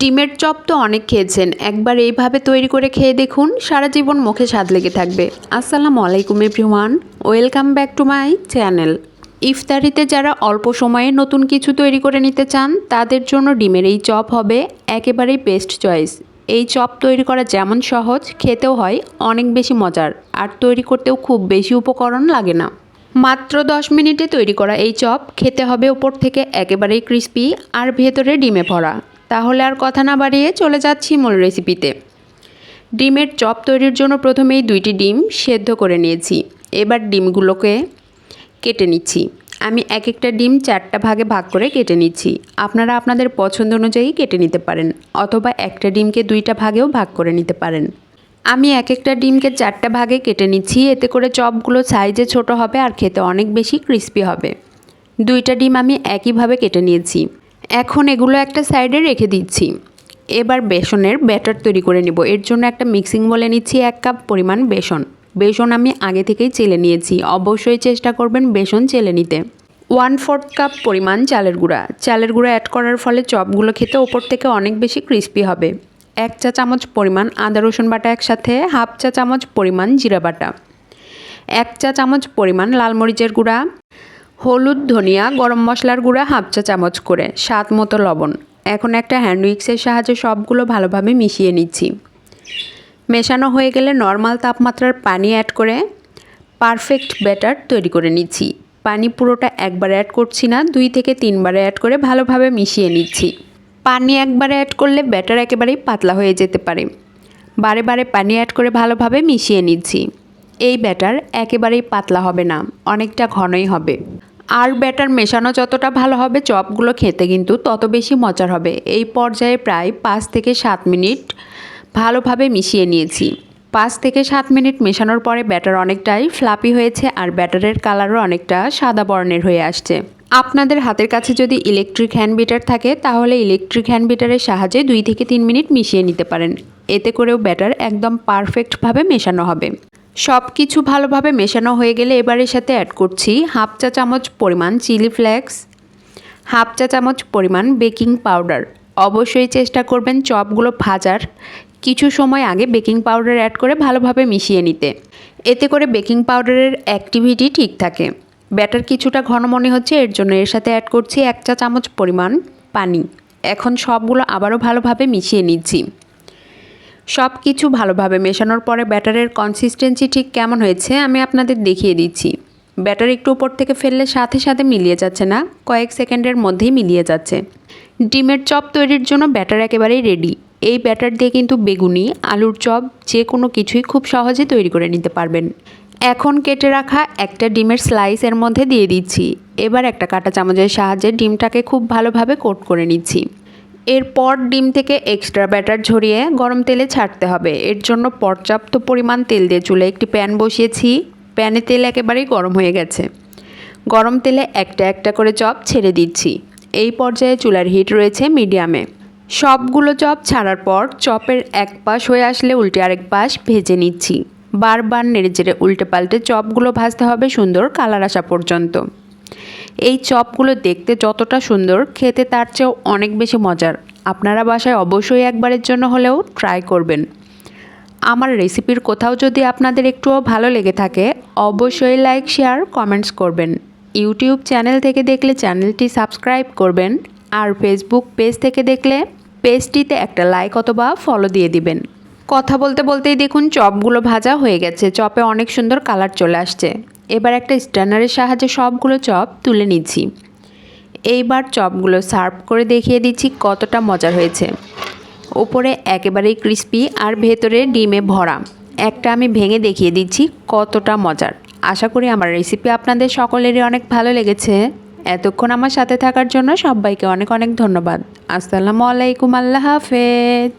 ডিমের চপ তো অনেক খেয়েছেন, একবার এইভাবে তৈরি করে খেয়ে দেখুন, সারা জীবন মুখে স্বাদ লেগে থাকবে। আসসালামু আলাইকুম everyone, welcome back to my channel. ইফতারিতে যারা অল্প সময়ে নতুন কিছু তৈরি করে নিতে চান, তাদের জন্য ডিমের এই চপ হবে একেবারেই বেস্ট চয়েস এই চপ তৈরি করা যেমন সহজ, খেতেও হয়, অনেক বেশি মজার, আর তৈরি করতেও খুব বেশি উপকরণ লাগে না। মাত্র দশ মিনিটে তৈরি করা এই চপ খেতে হবে ওপর থেকে একেবারেই ক্রিস্পি আর ভেতরে ডিমে ভরা। তাহলে আর কথা না বাড়িয়ে চলে যাচ্ছি মূল রেসিপিতে ডিমের চপ তৈরির জন্য প্রথমেই দুইটি ডিম সেদ্ধ করে নিয়েছি। এবার ডিমগুলোকে কেটে নিচ্ছি। আমি এক একটা ডিম চারটা ভাগে ভাগ করে কেটে নিচ্ছি। আপনারা আপনাদের পছন্দ অনুযায়ী কেটে নিতে পারেন, অথবা একটা ডিমকে দুইটা ভাগেও ভাগ করে নিতে পারেন। আমি এক একটা ডিমকে চারটা ভাগে কেটে নিচ্ছি। এতে করে চপগুলো সাইজে ছোট হবে আর খেতে অনেক বেশি ক্রিস্পি হবে। দুইটা ডিম আমি একইভাবে কেটে নিয়েছি। এখন এগুলো একটা সাইডে রেখে দিচ্ছি। এবার বেসনের ব্যাটার তৈরি করে নেব। এর জন্য একটা মিক্সিং বলে নিচ্ছি, এক কাপ পরিমাণ বেসন। বেসন আমি আগে থেকেই চেলে নিয়েছি। অবশ্যই চেষ্টা করবেন বেসন চেলে নিতে। ওয়ান ফোর্থ কাপ পরিমাণ চালের গুঁড়া। চালের গুঁড়া অ্যাড করার ফলে চপগুলো খেতে ওপর থেকে অনেক বেশি ক্রিস্পি হবে। এক চা চামচ পরিমাণ আদা, রসুন বাটা একসাথে, হাফ চা চামচ পরিমাণ জিরা বাটা। এক চা চামচ পরিমাণ লাল মরিচের গুঁড়া। হলুদ ধনিয়া, গরম মশলার গুঁড়া, হাফ চা চামচ করে, স্বাদ মতো লবণ। এখন একটা হ্যান্ড উইক্সের সাহায্যে সবগুলো ভালোভাবে মিশিয়ে নিচ্ছি। মেশানো হয়ে গেলে নর্মাল তাপমাত্রার পানি অ্যাড করে পারফেক্ট ব্যাটার তৈরি করে নিচ্ছি। পানি পুরোটা একবার অ্যাড করছি না, দুই থেকে তিনবার অ্যাড করে ভালোভাবে মিশিয়ে নিচ্ছি। পানি একবারে অ্যাড করলে ব্যাটার একেবারেই পাতলা হয়ে যেতে পারে। বারে বারে পানি অ্যাড করে ভালোভাবে মিশিয়ে নিচ্ছি। এই ব্যাটার একেবারেই পাতলা হবে না, অনেকটা ঘনই হবে। আর ব্যাটার মেশানো যতটা ভালো হবে, চপগুলো খেতে কিন্তু তত বেশি মজার হবে। এই পর্যায়ে প্রায় পাঁচ থেকে সাত মিনিট ভালোভাবে মিশিয়ে নিয়েছি। পাঁচ থেকে সাত মিনিট মেশানোর পরে ব্যাটার অনেকটাই ফ্লাপি হয়েছে আর ব্যাটারের কালারও অনেকটা সাদা বর্ণের হয়ে আসছে। আপনাদের হাতের কাছে যদি ইলেকট্রিক হ্যান্ড বিটার থাকে, তাহলে ইলেকট্রিক হ্যান্ড বিটারের সাহায্যে দুই থেকে তিন মিনিট মিশিয়ে নিতে পারেন। এতে করেও ব্যাটার একদম পারফেক্টভাবে মেশানো হবে। সব কিছু ভালোভাবে মেশানো হয়ে গেলে এবারের সাথে অ্যাড করছি হাফ চা চামচ পরিমাণ চিলি ফ্লেক্স, হাফ চা চামচ পরিমাণ বেকিং পাউডার। অবশ্যই চেষ্টা করবেন চপগুলো ভাজার। কিছু সময় আগে বেকিং পাউডার অ্যাড করে ভালোভাবে মিশিয়ে নিতে। এতে করে বেকিং পাউডারের অ্যাক্টিভিটি ঠিক থাকে। ব্যাটার কিছুটা ঘন মনে হচ্ছে, এর জন্য এর সাথে অ্যাড করছি এক চা চামচ পরিমাণ পানি। এখন সবগুলো আবারও ভালোভাবে মিশিয়ে নিচ্ছি। সব কিছু ভালোভাবে মেশানোর পরে ব্যাটারের কনসিস্টেন্সি ঠিক কেমন হয়েছে আমি আপনাদের দেখিয়ে দিচ্ছি। ব্যাটার একটু উপর থেকে ফেললে সাথে সাথে মিলিয়ে যাচ্ছে না, কয়েক সেকেন্ডের মধ্যেই মিলিয়ে যাচ্ছে। ডিমের চপ তৈরির জন্য ব্যাটার একেবারেই রেডি এই ব্যাটার দিয়ে কিন্তু বেগুনি, আলুর চপ, যে কোনো কিছুই খুব সহজে তৈরি করে নিতে পারবেন। এখন কেটে রাখা একটা ডিমের স্লাইস এর মধ্যে দিয়ে দিচ্ছি। এবার একটা কাটা চামচের সাহায্যে ডিমটাকে খুব ভালোভাবে কোট করে নিচ্ছি। এরপর ডিম থেকে এক্সট্রা ব্যাটার ঝরিয়ে গরম তেলে ছাড়তে হবে। এর জন্য পর্যাপ্ত পরিমাণ তেল দিয়ে চুলে একটি প্যান বসিয়েছি। প্যানে তেল একেবারেই গরম হয়ে গেছে। গরম তেলে একটা একটা করে চপ ছেড়ে দিচ্ছি। এই পর্যায়ে চুলার হিট রয়েছে মিডিয়ামে সবগুলো চপ ছাড়ার পর চপের এক পাশ হয়ে আসলে উল্টে আরেক পাশ ভেজে নিচ্ছি। বারবার নেড়ে চেড়ে উল্টে পাল্টে চপগুলো ভাজতে হবে সুন্দর কালার আসা পর্যন্ত। এই চপগুলো দেখতে যতটা সুন্দর, খেতে তার চেয়েও অনেক বেশি মজার। আপনারা বাসায় অবশ্যই একবারের জন্য হলেও ট্রাই করবেন। আমার রেসিপির কোথাও যদি আপনাদের একটুও ভালো লেগে থাকে, অবশ্যই লাইক শেয়ার কমেন্টস করবেন। ইউটিউব চ্যানেল থেকে দেখলে চ্যানেলটি সাবস্ক্রাইব করবেন আর ফেসবুক পেজ থেকে দেখলে পেজটিতে একটা লাইক অথবা ফলো দিয়ে দিবেন। কথা বলতে বলতেই দেখুন চপগুলো ভাজা হয়ে গেছে। চপে অনেক সুন্দর কালার চলে আসছে। এবার একটা স্ট্যান্ডারের সাহায্যে সবগুলো চপ তুলে নিচ্ছি। এইবার চপগুলো সার্ভ করে দেখিয়ে দিচ্ছি কতটা মজার হয়েছে। ওপরে একেবারেই ক্রিস্পি আর ভেতরে ডিমে ভরা। একটা আমি ভেঙে দেখিয়ে দিচ্ছি কতটা মজার। আশা করি আমার রেসিপি আপনাদের সকলেরই অনেক ভালো লেগেছে। এতক্ষণ আমার সাথে থাকার জন্য সবাইকে অনেক অনেক ধন্যবাদ। আসসালামু আলাইকুম, আল্লাহ হাফেজ।